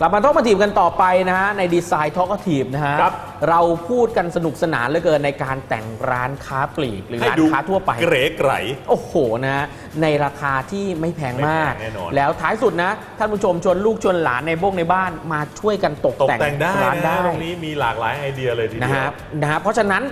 กลับมาท่องมาทีบกันต่อไปนะฮะในดีไซน์ทอกทีบนะฮะครับ เราพูดกันสนุกสนานเหลือเกินในการแต่งร้านค้าปลีกหรือให้ร้านดูค้าทั่วไป เก๋ไกร โอ้โหนะฮะในราคาที่ไม่แพงมาก ไม่แพงแน่นอนแล้วท้ายสุดนะ ท่านผู้ชมชวนลูกชวนหลานในบ้งในบ้านมาช่วยกันตกตกแต่งแต่งได้ร้านนะได้ตรงนี้มีหลากหลายไอเดียเลยทีเดีนะยว ฮะนะฮะเพราะฉะนั้น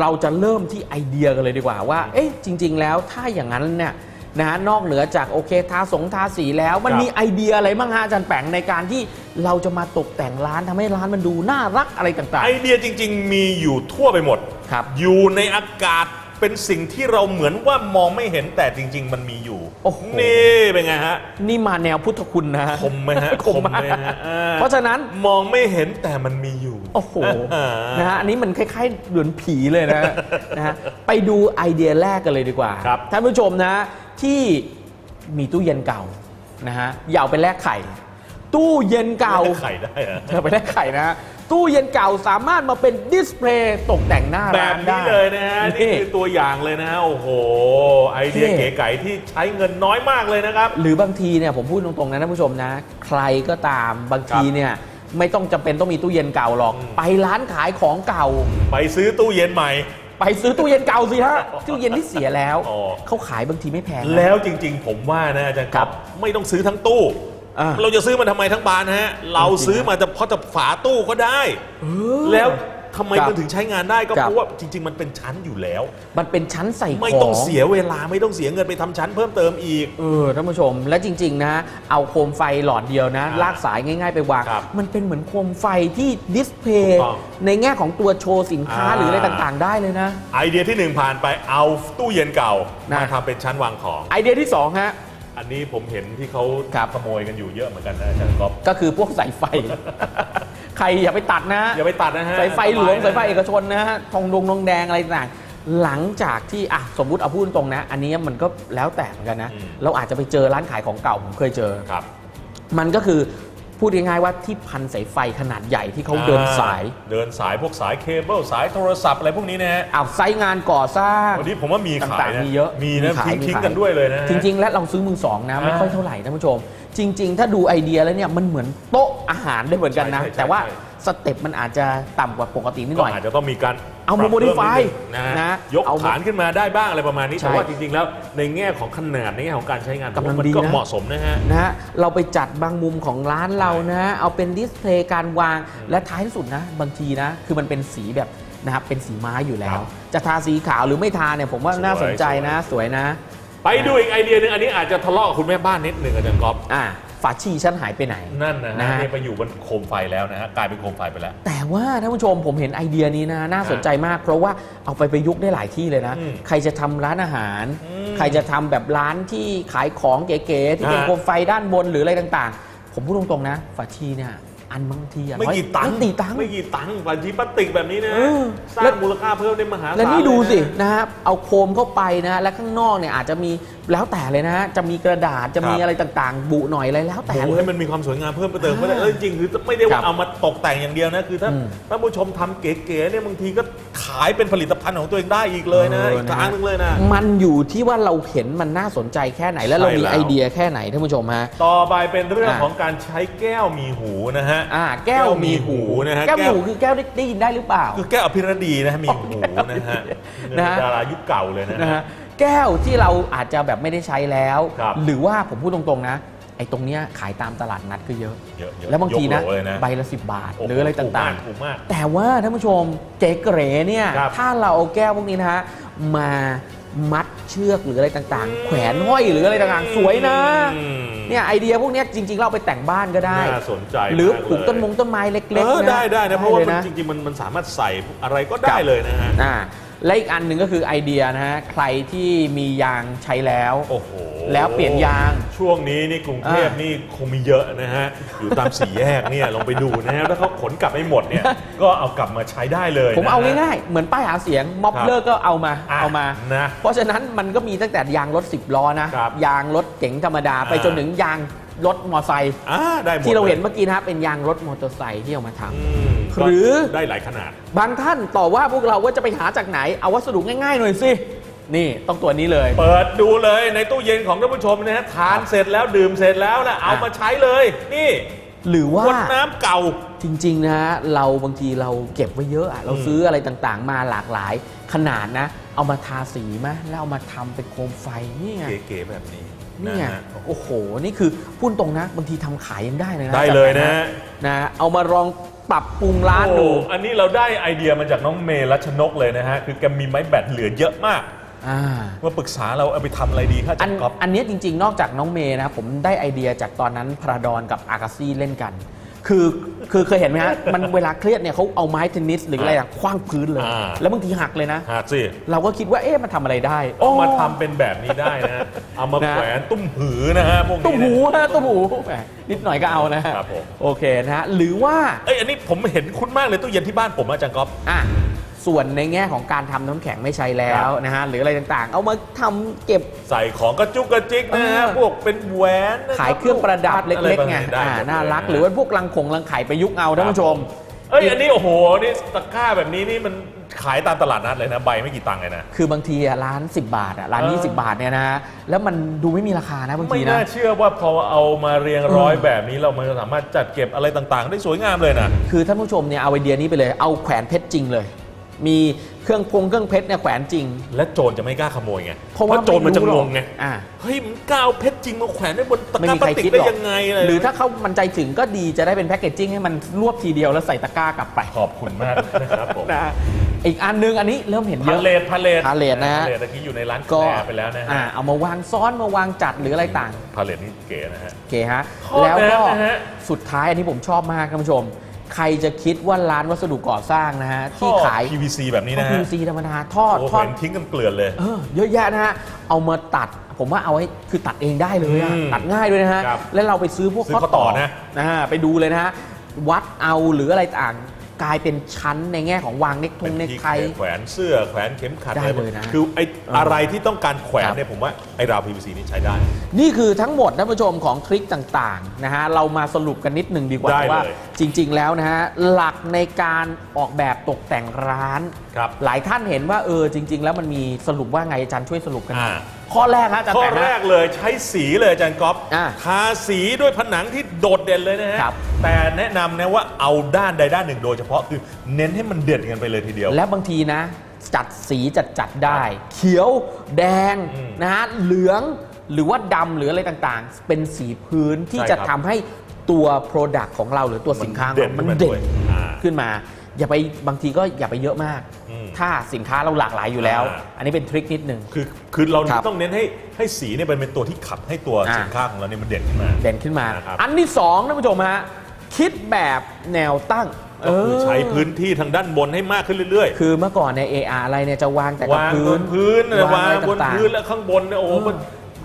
เราจะเริ่มที่ไอเดียกันเลยดีกว่าว่า เอ๊ะจริง ๆ แล้วถ้าอย่างนั้นเนี่ย นะฮะนอกเหนือจากโอเคทาสงทาสีแล้ว มันครับมีไอเดียอะไรบ้างฮะอาจารย์แปงในการที่เราจะมาตกแต่งร้านทำให้ร้านมันดูน่ารักอะไรต่างไอเดียจริง ๆ มีอยู่ทั่วไปหมดครับ อยู่ในอากาศเป็นสิ่งที่เราเหมือนว่ามองไม่เห็นแต่จริง ๆ มันมีอยู่โอ้โห นี่เป็นไงฮะๆนี่มาแนวพุทธคุณนะฮะ คมไหมฮะคมมากไหมฮะอ่าเพราะฉะนั้น มองไม่เห็นแต่มันมีอยู่ โอ้โหอ่านะฮะ อันนี้มันคล้ายๆเหมือนผีเลยนะฮะ นะฮะ ไปดูไอเดียแรกกันเลยดีกว่า ครับท่านผู้ชมนะ ที่มีตู้เย็นเก่านะฮะอย่าเอาไปแลกไข่ ตู้เย็นเก่าไข่ได้เหรอเธอไปแลกไข่นะฮะตู้เย็นเก่าสามารถมาเป็นดิสเพลย์ตกแต่งหน้าแบร้าบนนี้ได้เลยนะฮะนี่ นี่คือตัวอย่างเลยนะฮะโอ้โห ไอเดียเท่เก๋ไก๋ที่ใช้เงินน้อยมากเลยนะครับ หรือบางทีเนี่ยผมพูดตรงๆนะท่านผู้ชมนะ ใครก็ตามบางทีเนี่ยไม่ต้องจำเป็นต้องมีตู้เย็นเก่าหรอก อืม ไปร้านขายของเก่า ไปซื้อตู้เย็นใหม่ ไปซื้อตู้เย็นเก่าสิฮะตู้เย็นที่เสียแล้วอ๋อ เขาขายบางทีไม่แพงนะ แล้วจริงๆ ผมว่านะอาจารย์คครัรับบไม่ต้องซื้อทั้งตู้ อ่าเราจะซื้อมันทำไมทั้งบานฮะ เราซื้อมาจะเพราะจะฝาตู้ก็ได้ แล้ว ทำไมครับมันถึงใช้งานได้ก็ครับ เพราะว่าจริง ๆ มันเป็นชั้นอยู่แล้ว มันเป็นชั้นใส่ของ ไม่ต้องเสียเวลาไม่ต้องเสียเงินไปทำชั้นเพิ่มเติมอีก เออท่านผู้ชมและจริง ๆ นะ เอาโคมไฟหลอดเดียวนะ อ่าลากสายง่าย ๆ ไปวาง ครับมันเป็นเหมือนโคมไฟที่ดิสเพลถูย์กต้องในแง่ของตัวโชว์สินค้าอ่า หรืออะไรต่างๆ ได้เลยนะ ไอเดียที่หนึ่งผ่านไปเอาตู้เย็นเก่านะ มาทำเป็นชั้นวางของ ไอเดียที่ 2 ฮะ อันนี้ผมเห็นที่เขาครับ ขโมยกันอยู่เยอะเหมือนกันนะอาจารย์ก๊อฟ ก็คือพวกสายไฟ ใครอย่าไปตัดนะอย่าไปตัดนะฮะสายไฟหลวงนะสายไฟเอกชนนะฮะทองดงทองแดงอะไรต่างๆหลังจากที่อะสมมุติเอาพูดตรงๆนะ อันนี้มันก็แล้วแต่เหมือนกันนะอืมเราอาจจะไปเจอร้านขายของเก่าผมเคยเจอครับ มันก็คือ พูดง่ายๆว่าที่พันสายไฟขนาดใหญ่ที่เขาเดินสาย เดินสายพวกสายเคเบิลสายโทรศัพท์อะไรพวกนี้นะฮะเอาไซต์งานก่อสร้างวันนี้ผมว่ามีขายต่างนะๆมีเยอะมีนะมีขายทิ้งมีทิ้งขายกันด้วยเลยนะฮะจริง ๆ และเราซื้อมือสองนะไม่อ่าค่อยเท่าไหร่ท่านผู้ชม จริง ๆ ถ้าดูไอเดียแล้วเนี่ยมันเหมือนโต๊ะอาหารได้เหมือนกันนะใช่ใช่ใช่แต่ว่าใช่ สเต็ปมันอาจจะต่ำกว่าปกตินิดหก็น่อย อาจจะต้องมีการเอามาปรับพิ่ modify นิดนึงนะฮะนะยกเอามาฐานขึ้นมาได้บ้างอะไรประมาณนี้ ใช่แต่ว่าจริงๆแล้วในแง่ของขนาดในแง่ของการใช้งานกำลังผมว่าดีมันก็นะ เหมาะสมนะฮะ นะฮะเราไปจัดบางมุมของร้านเรานะเอาเป็นดิสเพลย์การวางและท้ายที่สุดนะ บางทีนะ คือมันเป็นสีแบบนะครับเป็นสีไม้อยู่แล้ครัวบจะทาสีขาวหรือไม่ทาเนี่ยผมว่าสวยน่าสนใจนะ สวยนะ ไปดูอีกไอเดียหนึ่งอันนี้อาจจะทะเลาะกับคุณแม่บ้านนิดหนึ่งอาจารย์ก๊อฟ อะ ฝาชีฉันหายไปไหน นั่นนะนะฮะฮะนี่ไปอยู่บนโคมไฟแล้วนะฮะกลายเป็นโคมไฟไปแล้ว แต่ว่าท่านผู้ชมผมเห็นไอเดียนี้นะน่าสนใจมาก เพราะว่าเอาไปประยุกต์ได้หลายที่เลยนะ อืมใครจะทำร้านอาหาร อืมใครจะทำแบบร้านที่ขายของเก๋ๆที่เป็นอ่าโคมไฟด้านบนหรืออะไรต่างๆ ผมพูดตรงๆนะฝาชีเนี่ยอันบางทีอะไม่กี่ตังค์ไม่กี่ตังค์ ไม่กี่ตังค์บัญชีพลาสติกแบบนี้นะเออสร้าแล้งวมูลค่าเพิ่มได้มหาศาลและนี่ดูสิเลยนะนะฮะเอาโคมเข้าไปนะ และข้างนอกเนี่ยอาจจะมีแล้วแต่เลยนะฮะจะมีกระดาษจะมีครับ อะไรต่างๆ บุหน่อยอะไรแล้วแต่โอ้โหเลให้ยมันมีความสวยงามเพิ่มเติมอ่าก็ได้เออจริงๆคือไม่ได้ครัว่าบเอามาตกแต่งอย่างเดียวนะคือถ้าอืมท่านผู้ชมทำเก๋ๆเนี่ยบางทีก็ขายเป็นผลิตภัณฑ์ของตัวเองได้อีกเลยนะเอออีกทางหนึงเลยนะ มันอยู่ที่ว่าเราเห็นมันน่าสนใจแค่ไหนและเรามีใช่แล้ว ไอเดียแค่ไหนท่านผู้ชมฮะ ต่อไปเป็นเรื่องอ่าของการใช้แก้วมีหูนะฮะ อ่า แก้วมีหูนะฮะแก้วมีหูคือแก้วที่ได้ยินได้หรือเปล่า คือแก้วอภิรดีนะฮะมีหูนะฮะนะฮะ ดารายุคเก่าเลยนะนะฮะฮะ แก้วที่เราอาจจะแบบไม่ได้ใช้แล้ว ครับ หรือว่าผมพูดตรงๆนะ ไอ้ตรงเนี้ยขายตามตลาดนัดก็เยอะ เยอะๆแล้วบางทีนะยกโหลเลยนะใบละสิบบาท โโหรืออะไรต่างถูกมาก ๆ แต่ว่าท่านผู้ชมเก๋เก๋เนี่ย ครับถ้าเราเอาแก้วพวกนี้นะฮะมามัดเชือกหรืออะไรต่างๆ แขวนห้อยหรืออะไรต่างๆ สวยนะ อืม เนี่ยไอเดียพวกเนี้ยจริง ๆ เราเอาไปแต่งบ้านก็ได้ น่าสนใจหรือมากปลูกต้นมงต้นไม้เล็กๆเออนะได้ได้นะ เพราะว่าลยมันจริง ๆ มันมันสามารถใส่อะไรก็ได้เลยนะฮะ อ่า และอีกอันหนึ่งก็คือไอเดียนะฮะใครที่มียางใช้แล้ว โอ้โหแล้วเปลี่ยนยางช่วงนี้นี่กรุงเทพอ่านี่คงมีเยอะนะฮะ อยู่ตามสี่แยกเนี่ยลองไปดูนะฮะถ้าเขาขนกลับไม่หมดเนี่ย ก็เอากลับมาใช้ได้เลยผมเอาง่ายๆ เหมือนป้ายหาเสียงม็อบครับเลอร์ก็เอามาอะเอามานะเพราะฉะนั้นมันก็มีตั้งแต่ยางรถ 10 ล้อนะครับยางรถเก๋งธรรมดาไปอ่าจนถึงยาง รถมอไซค์อ่าได้หมดที่เราเห็นลยเมื่อกี้นะครับเป็นยางรถมอเตอร์ไซค์ที่เอามาทำอืมหรือก็ได้หลายขนาด บางท่านต่อว่าพวกเราว่าจะไปหาจากไหน เอาวัสดุง่ายๆหน่อยสิ นี่ต้องตัวนี้เลย เปิดดูเลยในตู้เย็นของท่านผู้ชมนะฮะทานเสร็จแล้วดื่มเสร็จแล้วนะเอามาใช้เลย นี่หรือว่า ขวดน้ำเก่า จริง ๆ นะเราบางทีเราเก็บไว้เยอะอะเราอืม ซื้ออะไรต่างๆ มาหลากหลายขนาดนะ เอามาทาสีไหมแล้วเอามาทำเป็นโคมไฟนี่ไง เก๋ๆแบบนี้ นี่ไงนะฮะโอ้โห นี่คือพูดตรงนะบางทีทำขายยังได้เลยนะได้เลยนะนะเอามาลองปรับปรุงร้านดู โอ้อันนี้เราได้ไอเดียมาจากน้องเมย์รัชนกเลยนะฮะ คือแกมีไม้แบตเหลือเยอะมากอ่า มาปรึกษาเราเอาไปทำอะไรดีครับอาอัจานรย์ก๊อฟ อันเนี้ยจริง ๆ นอกจากน้องเมย์นะผมได้ไอเดียจากตอนนั้นพระดอนกับอากาซี่เล่นกัน คือคือเคยเห็นไหมฮะ มันเวลาเครียดเนี่ยเขาเอาไม้เทนนิสหรืออะไรอะคว้างพื้นเลย อ่า แล้วบางทีหักเลยนะ หาสิเราก็คิดว่าเอ๊ะมันทำอะไรได้เอามาโอ้ทำเป็นแบบนี้ได้นะฮะเอามานะ แขวนตุ้มหือนะฮะพวกนี้ตุ้มหูนะฮะตุ้มหูแหมนิดหน่อยก็เอานะฮะครับผม โอเคนะฮะหรือว่า เอ้ยอันนี้ผมเห็นคุ้นมากเลยตู้เย็นที่บ้านผมอาจารย์ก๊อฟ อะ ส่วนในแง่ของการทำน้ำแข็งไม่ใช้แล้วนะฮะหรืออะไรต่างๆ เอามาทำเก็บ ใส่ของกระจุกกระจิกนะฮะเออ พวกเป็นแหวนนะขายเครื่องประดับเล็กๆไงด้อ่าหมดเลยน่ารักะหรือว่าพวกลังขงลังไข่ไปยุกเอาท่านผู้ชม เอ้ยอันนี้โอ้โหนี่ตะกร้าแบบนี้นี่มันขายตามตลาดนัดเลยนะใบไม่กี่ตังค์เลยนะ คือบางทีอะร้าน 10 บาทอะร้านเออ 20 บาทเนี่ยนะแล้วมันดูไม่มีราคานะบางไม่ทีนะ น่าเชื่อว่าพอเอามาเรียงร้อยเออแบบนี้เรามันจะสามารถจัดเก็บอะไรต่างๆ ได้สวยงามเลยนะ คือท่านผู้ชมเนี่ยเอาไอเดียนี้ไปเลยเอาแขวนเพชรจริงเลย มีเครื่องพงเครื่องเพชรเนี่ยแขวนจริง และโจรจะไม่กล้าขโมยไงเพราะว่าโจรมันจะไรู้งหรอกงไงอ่าเฮ้ยมันกล้าเอาเพชรจริงมาแขวนได้บนตะไม่กร้ามีพลาใครสติกคิดได้หรอกยังไงเลยหรือถ้าเขามันใจถึงก็ดีจะได้เป็นแพ็กเกจจิ้งให้มันรวบทีเดียวแล้วใส่ตะกร้ากลับไปขอบคุณมากนะครับผมนะอีกอันนึงอันนี้เริ่มเห็นเยพาอะเลทพาเลทพาเลทนะฮะพาเลทตะกี้อยู่ในร้านก็แคร์ไปแล้วนะอ่าฮะเอามาวางซ้อนมาวางจัดหรืออะไรต่างพาเลทนี่เก๋นะฮะโอเคฮะข้อแล้วก็แนะนะฮะสุดท้ายอันนี้ผมชอบมากท่านผู้ชม ใครจะคิดว่าร้านวัสดุก่อสร้างนะฮะที่ขายท่อ PVC แบบนี้ท่อนะฮะ PVC ธรรมดาทอดโอ้ทอดเห็นทิ้งกันเกลือนเลยเออเยอะแยะนะฮะเอามาตัดผมว่าเอาให้คือตัดเองได้เลยอะอืมตัดง่ายด้วยนะฮะครับแล้วเราไปซื้อพวกซื้อข้อต่อนะนะฮะไปดูเลยนะฮะวัดเอาหรืออะไรต่าง กลายเป็นชั้นในแง่ของวางเน็กทเป็งนเน็กที่ไท แขวนเสื้อแขวนเข็มขัดได้อะไรเลยนะคือไอเออออะไรที่ต้องการแขวนครับเนี่ยผมว่าไอราว PVC นี่ใช้ได้ นี่คือทั้งหมดท่านผู้ชมของทริคต่างๆนะฮะเรามาสรุปกันนิดหนึ่งดีกว่าได้เลยว่า จริงๆแล้วนะฮะหลักในการออกแบบตกแต่งร้าน ครับหลายท่านเห็นว่าเออจริง ๆ แล้วมันมีสรุปว่าไงอาจารย์ช่วยสรุปกันหน่อย อ่า ข้อแรกฮะอาจารย์ข้อแปะฮะ แรกเลยใช้สีเลยอาจารย์ก๊อฟอ่าทาสีด้วยผนังที่โดดเด่นเลยนะฮะครับ แต่แนะนำนะว่าเอาด้านใดด้านหนึ่งโดยเฉพาะคือเน้นให้มันเด่นกันไปเลยทีเดียว และบางทีนะ จัดสีจัดจัดๆได้ เขียวแดงอืมนะฮะเหลืองหรือว่าดำหรืออะไรต่างๆ เป็นสีพื้นที่ใช่จะครับทำให้ตัว Product ของเราหรือตัวสินค้าของเรามัมันนเด่เด่นนขึ้นมาด้วยอ่า ขึ้นมา อย่าไปบางทีก็อย่าไปเยอะมาก อืม ถ้าสินค้าเราหลากหลายอยู่แล้ว อ่า อันนี้เป็นทริคนิดหนึ่งคือคือเราครับ ต้องเน้นให้ให้สีเนี่ยเป็นเป็นตัวที่ขับให้ตัวอ่า สินค้าของเราเนี่ยมันเด่นขึ้นมา เด่นขึ้นมา นะครับ อันที่สองท่านผู้ชมฮะคิดแบบแนวตั้งก็คือใช้พื้นที่ทางด้านบนให้มากขึ้นเรื่อยคือเมื่อก่อนใน AR อะไรเนี่ยจะวางแต่กับวางพื้บนนพื้นวางอะไรบนต่างๆ พื้นแล้วข้างบนเนี่ยโอ้โหเออมัน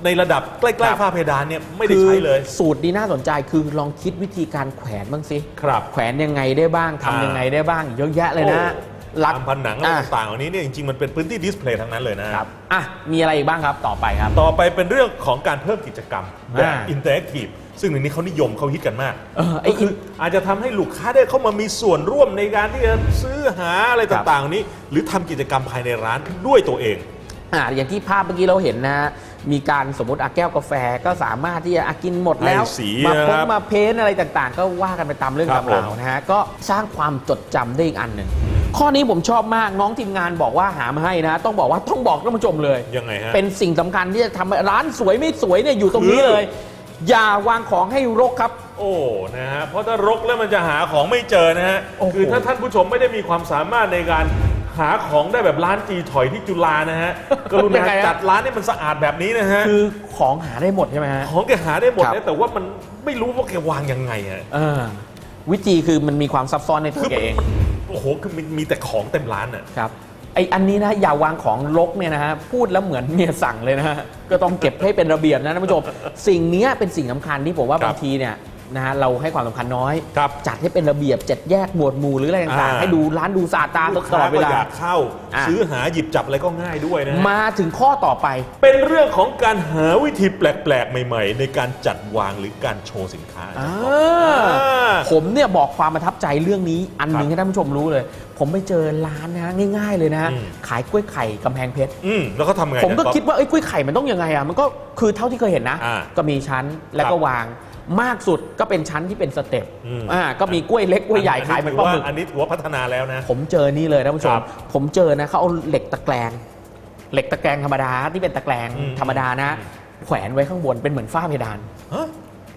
ในระดับใกครัล้บๆฝ้าเพดานเนี่ยไม่ได้ใช้เลยคือสูตรนี้น่าสนใจคือลองคิดวิธีการแขวนบ้างสิครับแขวนยังไงได้บ้างทำอ่ายัยังไงได้บ้างเยอะแยะเลยนะโอ้หลักตามผนังอะไรอะต่างๆเหล่านี้เนี่ยจริงๆ มันเป็นพื้นที่ดิสเพลย์ทั้งนั้นเลยนะครับอะมีอะไรอีกบ้างครับต่อไปครับ ต่อไปเป็นเรื่องของการเพิ่มกิจกรรมแบบอ่าอินเตอร์แอคทีฟซึ่งในนี้เขานิยมเขาฮิตกันมากเออไอ้ก็คืออาจจะทำให้ลูกค้าได้เข้ามามีส่วนร่วมในการที่จะซื้อหาอะไรครับต่างๆเหล่านี้ หรือทำกิจกรรมภายในร้านด้วยตัวเองอ่าอย่างที่ภาพเมื่อกี้เราเห็นนะ มีการสมมติอาแก้วกาแฟก็สามารถที่จะอะกินหมดแล้ว ให้สีมานะพครังบมาเพ้นท์อะไรต่างๆ ก็ว่ากันไปตามเรื่องครับตามราวผม นะฮะก็สร้างความจดจำได้อีกอันหนึ่งข้อนี้ผมชอบมากน้องทีมงานบอกว่าหามาให้นะ ต้องบอกว่าต้องบอกท่านผู้ชมเลย ยังไงฮะ เป็นสิ่งสำคัญที่จะทำให้ร้านสวยไม่สวยเนี่ยอยู่ตรงนี้คือเลย อย่าวางของให้รกครับ โอ้ นะฮะ เพราะถ้ารกแล้วมันจะหาของไม่เจอนะฮะ โอ้โห คือถ้าท่านผู้ชมไม่ได้มีความสามารถในการ หาของได้แบบร้านจีถอยที่จุฬานะฮะกรุยัณางไงฮะ จัดร้านให้มันสะอาดแบบนี้นะฮะ คือของหาได้หมดใช่ไหมฮะของแกหาได้หมดครับ นะแต่ว่ามันไม่รู้ว่าแกวางยังไงอะเออวิธีคือมันมีความซับซ้อนในตัวแกเองโอ้โหคือมันมีแต่ของเต็มร้านอะ ครับไออันนี้นะอย่าวางของรกเนี่ยนะฮะพูดแล้วเหมือนเมียสั่งเลยนะฮะก็ต้องเก็บให้เป็นระเบียบนะท่านผู้ชมสิ่งเนี้ยเป็นสิ่งสำคัญที่ผมว่าครับ บางทีเนี่ย นะฮะเราให้ความสำคัญน้อย ครับจัดให้เป็นระเบียบจัดแยกหมวดหมู่หรืออะไรต่างอ่า ๆ ให้ดูร้านดูสะอาดตาลูกตค้าลอดเวก็ลา อยากเข้า อะ ซื้อหาหยิบจับอะไรก็ง่ายด้วยนะฮะ มาถึงข้อต่อไป เป็นเรื่องของการหาวิธีแปลก ๆ ใหม่ ๆ ในการจัดวางหรือการโชว์สินค้าอ่าอ่า ผมเนี่ยบอกความประทับใจเรื่องนี้อันหนึงครับให้ท่านผู้ชมรู้เลย ผมไปเจอร้านนะฮะง่าย ๆ เลยนะฮะอืม ขายกล้วยไข่กำแพงเพชร อืมแล้วเขาทำไงผมก็นะคิดว่าเอ้ยกล้วยไข่มันต้องยังไงอะมันก็คือเท่าที่เคยเห็นนะ อ่าก็มีชั้นแล้วก็ครับวาง มากสุดก็เป็นชั้นที่เป็นสเต็ปอืม อ่าก็มีกล้วยเล็กกล้วยใหญ่ขายเหมือนปลาหมึก อันนี้ถือว่าพัฒนาแล้วนะ ผมเจอนี่เลยนะผู้ชคมรับผมเจอนะเขาเอาเหล็กตะแกรงเหล็กตะแกรงธรรมดาที่เป็นตะแกรงอืม ธรรมดานะ แขวนไว้ข้างบนเป็นเหมือนฝ้าเพดาน ฮะ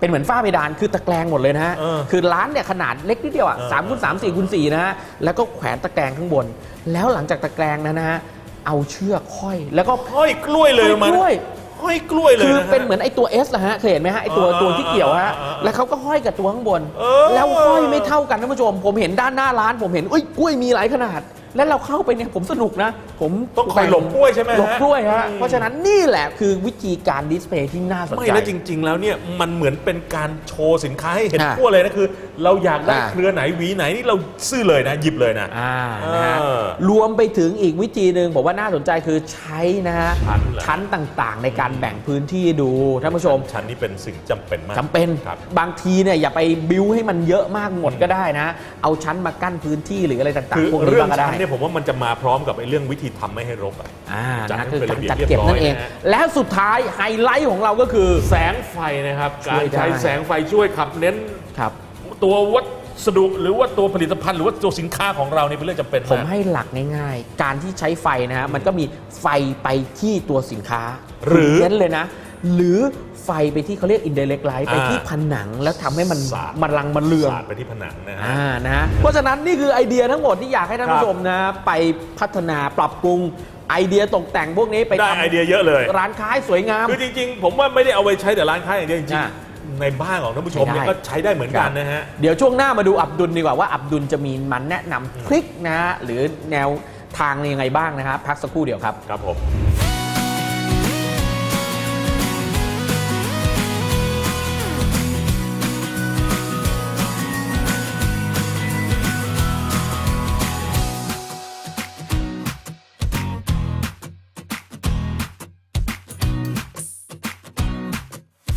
เป็นเหมือนฝ้าเพดานคือตะแกรงหมดเลยนะฮะเออคือร้านเนี่ยขนาดเล็กนิดเดียวอะเออสามคูณสามสี่คูณสี่นะฮะแล้วก็แขวนตะแกรงข้างบน แล้วหลังจากตะแกรงนั้นนะฮะเอาเชือกห้อยแล้วก็ห้อยกล้วยเลยห้อยมันกล้วย ห้อยกล้วยเลยคือนะฮะเป็นเหมือนไอ้ตัว S นะฮะเคยเห็นไหมฮะไอ้ตัวเออตัวที่เกี่ยวฮะเออเออเออแล้วเขาก็ห้อยกับตัวข้างบนเออแล้วห้อยไม่เท่ากันท่านผู้ชม ผมเห็นด้านหน้าร้านผมเห็นเอ้ยกล้วยมีหลายขนาด แล้วเราเข้าไปเนี่ยผมสนุกนะ ผมต้องคอยหลบกล้วยใช่ไหมฮะหลบกล้วยฮะอืมเพราะฉะนั้นนี่แหละคือวิธีการดิสเพลย์ที่น่าสนไม่ใจแล้วจริง ๆ แล้วเนี่ยมันเหมือนเป็นการโชว์สินค้าให้เห็นอ่าทั่วเลยนะคือ เราอยากได้อ่าเครือไหนหวีไหนนี่เราซื้อเลยนะ หยิบเลยนะอ่านะฮะเออรวมไปถึงอีกวิธีหนึ่งผมว่าน่าสนใจคือใช้นะฮะชั้นเหรอชั้นต่างๆ ในการแบ่งพื้นที่ดูท่านผู้ชม ชั้นนี้เป็นสิ่งจำเป็นมากจำเป็นครับบางทีเนี่ยอย่าไปบิวให้มันเยอะมากหมดก็ได้นะ เอาชั้นมากั้นพื้นที่หรืออะไรต่างคือๆพวกนี้เรื่องบ้างก็ได้ชั้นเนี่ยผมว่ามันจะมาพร้อมกับไอ้เรื่องวิธีทำไม่ให้รกอะอ่าจัดนะให้คือเป็นการระเบียบจัดเก็บนั่นเองเรียบร้อยนะฮะและสุดท้ายไฮไลท์ของเราก็คือแสงไฟนะครับช่การวยได้ใช้แสงไฟช่วยขับเน้นครับตัววัสดุหรือว่าตัวผลิตภัณฑ์หรือว่าตัวสินค้าของเราเนี่ยเป็นเรื่องจำเป็น ผมมากให้หลักง่ายๆ การที่ใช้ไฟนะฮะมันก็มีไฟไปที่ตัวสินค้า หรือเน้นเลยนะ หรือไฟไปที่เขาเรียก indirect light ไปอ่าที่ผนังแล้วทำให้มันสาดมันรังมันเรืองสาดไปที่ผนังนะฮะอ่านะฮะเพราะฉะนั้นนี่คือไอเดียทั้งหมดที่อยากให้ท่านครับผู้ชมนะ ไปพัฒนาปรับปรุงไอเดียตกแต่งพวกนี้ไปได้ทำไอเดียเยอะเลย ร้านค้าให้สวยงาม คือจริงๆ ผมว่าไม่ได้เอาไว้ใช้แต่ร้านค้าอย่างเดียวจริงอ่าๆในบ้านของท่านผู้ชมเนี่ยใช้ได้ก็ใช้ได้เหมือนกันนะฮะ เดี๋ยวช่วงหน้ามาดูอับดุลดีกว่าว่าอับดุลจะมีมันแนะนำทริคนะฮะหรือแนวทางยังไงบ้างนะฮะพักสักครู่เดียวครับ ครับผม